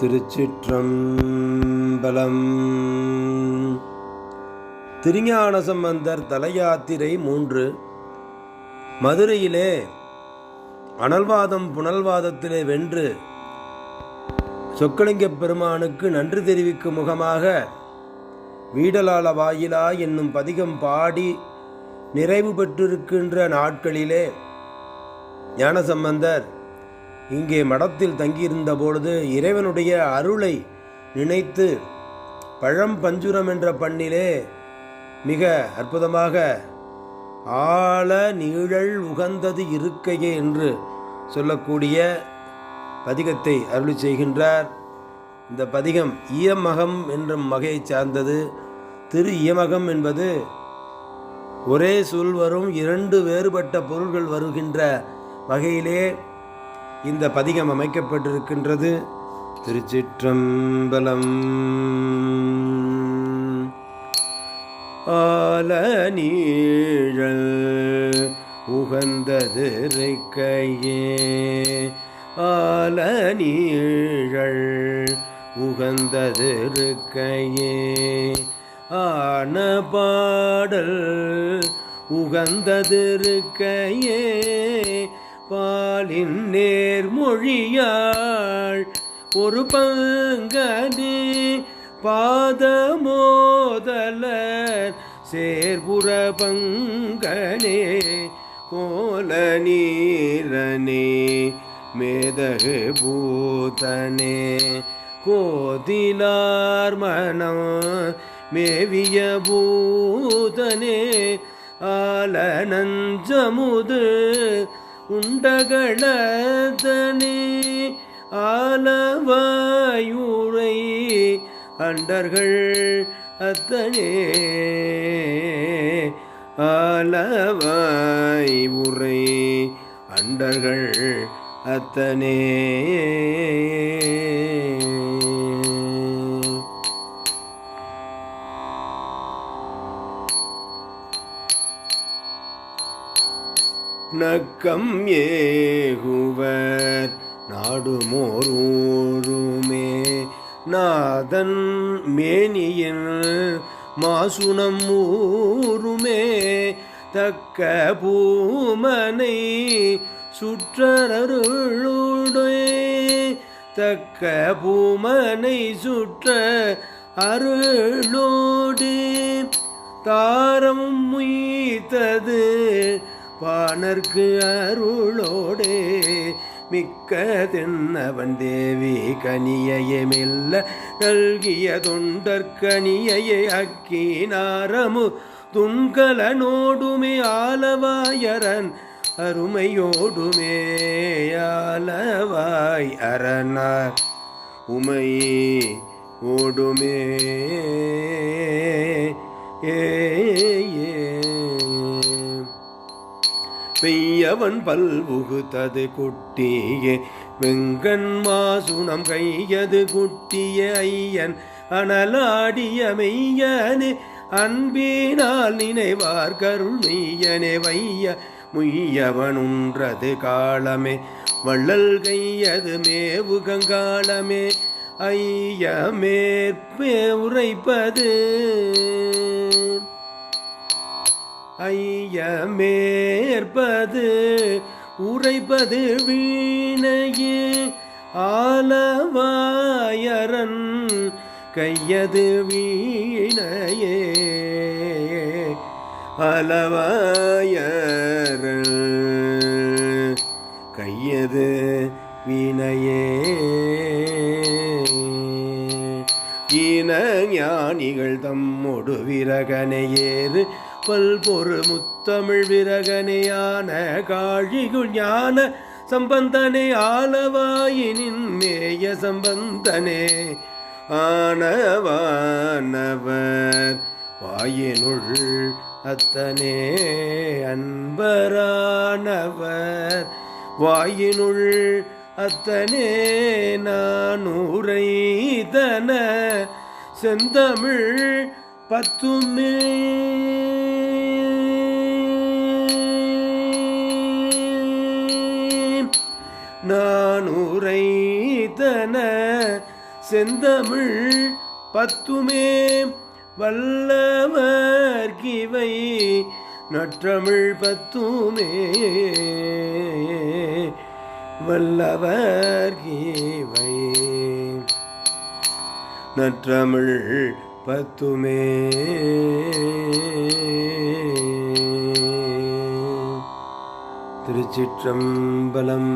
திருச்சிற்றம்பலம். திருஞான சம்பந்தர் தலையாத்திரை மூன்று. மதுரையிலே அனல்வாதம் புனல்வாதத்திலே வென்று சொக்கலிங்கப் பெருமானுக்கு நன்றி தெரிவிக்கும் முகமாக வீடலாள வாயிலா என்னும் பதிகம் பாடி நிறைவு பெற்றிருக்கின்ற நாட்களிலே ஞானசம்பந்தர் இங்கே மடத்தில் தங்கியிருந்த பொழுது இறைவனுடைய அருளை நினைத்து பழம் பஞ்சுரம் என்ற பண்ணிலே மிக அற்புதமாக ஆழ நீழல் உகந்தது இருக்கையே என்று சொல்லக்கூடிய பதிகத்தை அருளி செய்கின்றார். இந்த பதிகம் ஈயமகம் என்ற வகையைச் சார்ந்தது. திரு இயமகம் என்பது ஒரே சொல் வரும் இரண்டு வேறுபட்ட பொருள்கள் வருகின்ற வகையிலே இந்த பதிகம் அமைக்கப்பட்டிருக்கின்றது. திருச்சிற்றம்பலம். ஆல நீழல் உகந்தது கையே ஆல நீழல் உகந்தது கையே ஆன பாடல் உகந்தது ருக்கையே. பாலின் நேர்மொழியாள் ஒரு பங்கனி பாதமோதலர் சேர்புற பங்கனே கோல நீரனே மேதகு பூதனே கோதிலார் மனம் மேவிய பூதனே ஆல நஞ்சமுது உண்டகளதனே ஆலவாயுரை அண்டர்கள் அத்தனே ஆலவாய் உரை அண்டர்கள் அத்தனே. நக்கம் ஏகுவர். நாடுமோர் ஊருமே. நாதன் மேனியின் மாசுணம் ஊருமே. தக்க பூமனை சுற்றருளுடே தக்க பூமனை சுற்ற அருளோடு. தாரம் முய்த்தது பாணர்க்கு அருளோடே மிக்க தென்னவன் தேவி கனியையமெல்ல நல்கிய தொண்டற்கனியையே அக்கினாரமு துண்கலனோடுமே ஆலவாயரன் அருமையோடுமே ஆலவாய் அரணார். உமை ஓடுமே ஏ ஏ பல்புகுத்தது குட்டியே? வெங்கண் மாசுணம் கையது குட்டிய ஐயன் அனலாடிய மெய்யனே. அன்பினால் நினைவார் கருள் மெய்யனே வைய முய்யவனுன்றது காலமே. வள்ளல் கையது மேவு கங்காளமே. ஐய மேற்பே உரைப்பது ஐயமேற்பது உரைப்பது வீணையே ஆலவாயரன் கையது வீணையே அலவாயரன் கையது வீணையே. ஈன ஞானிகள் தம்மொடு விரகனையேறு பல்பொரு முத்தமிழ் விரகனையான காழிகுள் ஞான சம்பந்தனே ஆலவாயினின் மேய சம்பந்தனே. ஆனவானவர் வாயினுள் அத்தனே அன்பரானவர் வாயினுள் அத்தனே நான் உரைதன செந்தமிழ் பத்துமே நான் உரைதன செந்தமிழ் பத்துமே வல்லவர்கிவை நற்றமிழ் பத்துமே வல்லவர்கிவை நற்றமிழ் பத்துமே திருச்சிற்றம்பலம்.